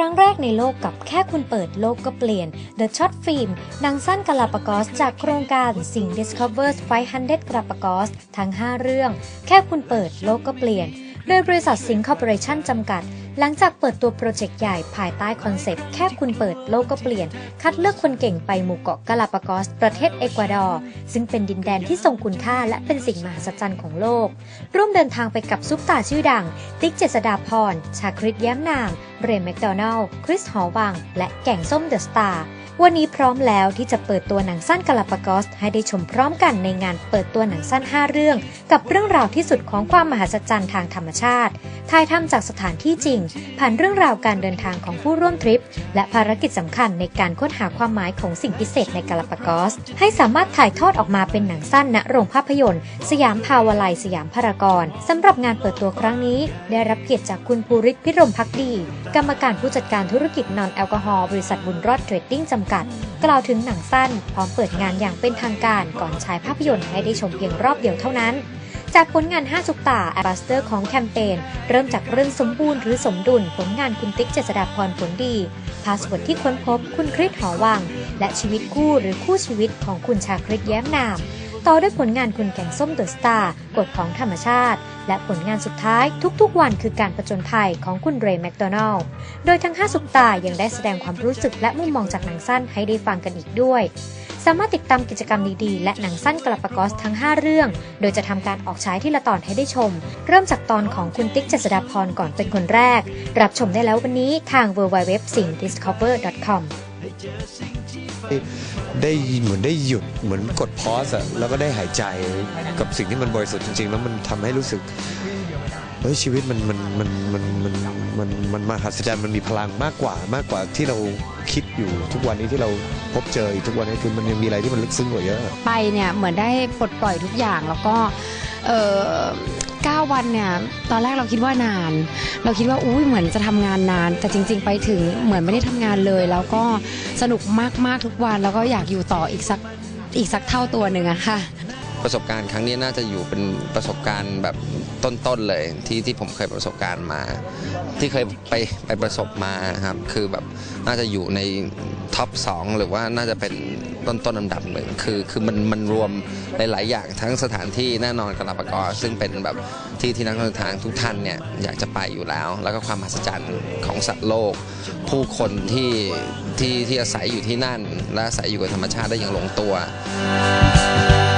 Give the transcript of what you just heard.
ครั้งแรกในโลกกับแค่คุณเปิดโลกก็เปลี่ยน The Short Film หนังสั้นกาลาปากอส จากโครงการสิ่ง Discovers 500กาลาปากอส ทั้ง 5 เรื่อง แค่คุณเปิดโลกก็เปลี่ยน โดยบริษัทสิงคอร์ปอเรชั่นจำกัด หลังจากเปิดตัวโปรเจกต์ใหญ่ภายใต้คอนเซปต์แค่คุณเปิดโลกก็เปลี่ยน คัดเลือกคนเก่งไปหมู่เกาะกาลาปากอส ประเทศเอกวาดอร์ ซึ่งเป็นดินแดนที่ทรงคุณค่าและเป็นสิ่งมหัศจรรย์ของโลก ร่วมเดินทางไปกับซุปตาชื่อดัง ติ๊กเจษดาพร ชาคริตแย้มนาม เรย์แมคโดนัลล์คริสหอวัง และแก่งส้มเดอะสตาร์ วันนี้พร้อมแล้วที่จะเปิดตัวหนังสั้นกาลาปากอส ให้ได้ชมพร้อมกันในงานเปิดตัวหนังสั้น 5 เรื่อง กับเรื่องราวที่สุดของความมหัศจรรย์ทางธรรมชาติถ่ายทำจากสถานที่จริง ผ่านเรื่องราวการเดินทางของผู้ร่วมทริป และภารกิจสำคัญในการค้นหาความหมายของสิ่งพิเศษในกาลาปากอส ให้สามารถถ่ายทอดออกมาเป็นหนังสั้นณโรงภาพยนตร์ สยามภาวไลยสยามพารากอนสำหรับงานเปิดตัวครั้งนี้ ได้รับเกียรติจากคุณภูริศพิรมพักดี กรรมการผู้จัดการธุรกิจนอนแอลกอฮอล์บริษัทบุญรอดเทรดดิ้งจำกัด กล่าวถึงหนังสั้น พร้อมเปิดงานอย่างเป็นทางการก่อนฉายภาพยนตร์ให้ได้ชมเพียงรอบเดียวเท่านั้น จากผลงาน5ซุปตาแอบัสเตอร์ของแคมเปญเริ่มจากเรื่องสมบูรณ์หรือสมดุลผลงานคุณติ๊กเจษฎาพรผลดี พาสเวิร์ดที่ค้นพบคุณคริสหอวัง และชีวิตคู่หรือคู่ชีวิตของคุณชาคริตแย้มนาม ต่อด้วยผลงานคุณแกงส้มเดอะสตาร์กฎของธรรมชาติ และผลงานสุดท้ายทุกๆ วันคือการประจนภัยของคุณเรย์แมคโดนัลล์โดยทั้ง 5 สุปตายังได้แสดงความรู้สึกและมุมมองจากหนังสั้นให้ได้ฟังกันอีกด้วย สามารถติดตามกิจกรรมดีๆ และหนังสั้นกาลาปากอสทั้ง 5 เรื่อง โดยจะทำการออกฉายที่ละตอนให้ได้ชม เริ่มจากตอนของคุณติ๊กเจษฎาพรก่อนเป็นคนแรก รับชมได้แล้ววันนี้ทาง w w w s i n g d i s c o v e r c o m ได้เหมือนได้หยุดเหมือนกดพอสอะแล้วก็ได้หายใจกับสิ่งที่มันบริสุทธิ์จริง ๆ แล้วมันทำให้รู้สึกเฮ้ยชีวิตมันมันมันมันมันมันมันมหัศจรรย์มันมีพลังมากกว่ามากกว่าที่เราคิดอยู่ทุกวันนี้ที่เราพบเจอทุกวันนี้คือมันยังมีอะไรที่มันลึกซึ้งกว่าเยอะ ไปเนี่ยเหมือนได้ปลดปล่อยทุกอย่างแล้วก็เออ เก้าวันเนี่ย ตอนแรกเราคิดว่านาน เราคิดว่าอุ้ยเหมือนจะทำงานนาน แต่จริง ๆ ไปถึงเหมือนไม่ได้ทำงานเลย แล้วก็สนุกมากๆทุกวัน แล้วก็อยากอยู่ต่ออีกสักอีกสักเท่าตัวหนึ่งอะค่ะ ประสบการณ์ครั้งนี้น่าจะอยู่เป็นประสบการณ์แบบ ต้นๆเลยที่ที่ผมเคยประสบการณ์มา ที่เคยไปไปประสบมาครับคือแบบน่าจะอยู่ในท็อปสองหรือว่าน่าจะเป็นต้นต้นลำดับหนึ่งคือคือมันมันรวมหลาย ๆ อย่างทั้งสถานที่แน่นอนกาลาปากอซึ่งเป็นแบบที่ที่นักเดินทางทุกท่านเนี่ยอยากจะไปอยู่แล้ว แล้วก็ความมหัศจรรย์ของสัตว์โลก ผู้คนที่ที่ที่อาศัยอยู่ที่นั่น และอาศัยอยู่กับธรรมชาติได้อย่างลงตัว「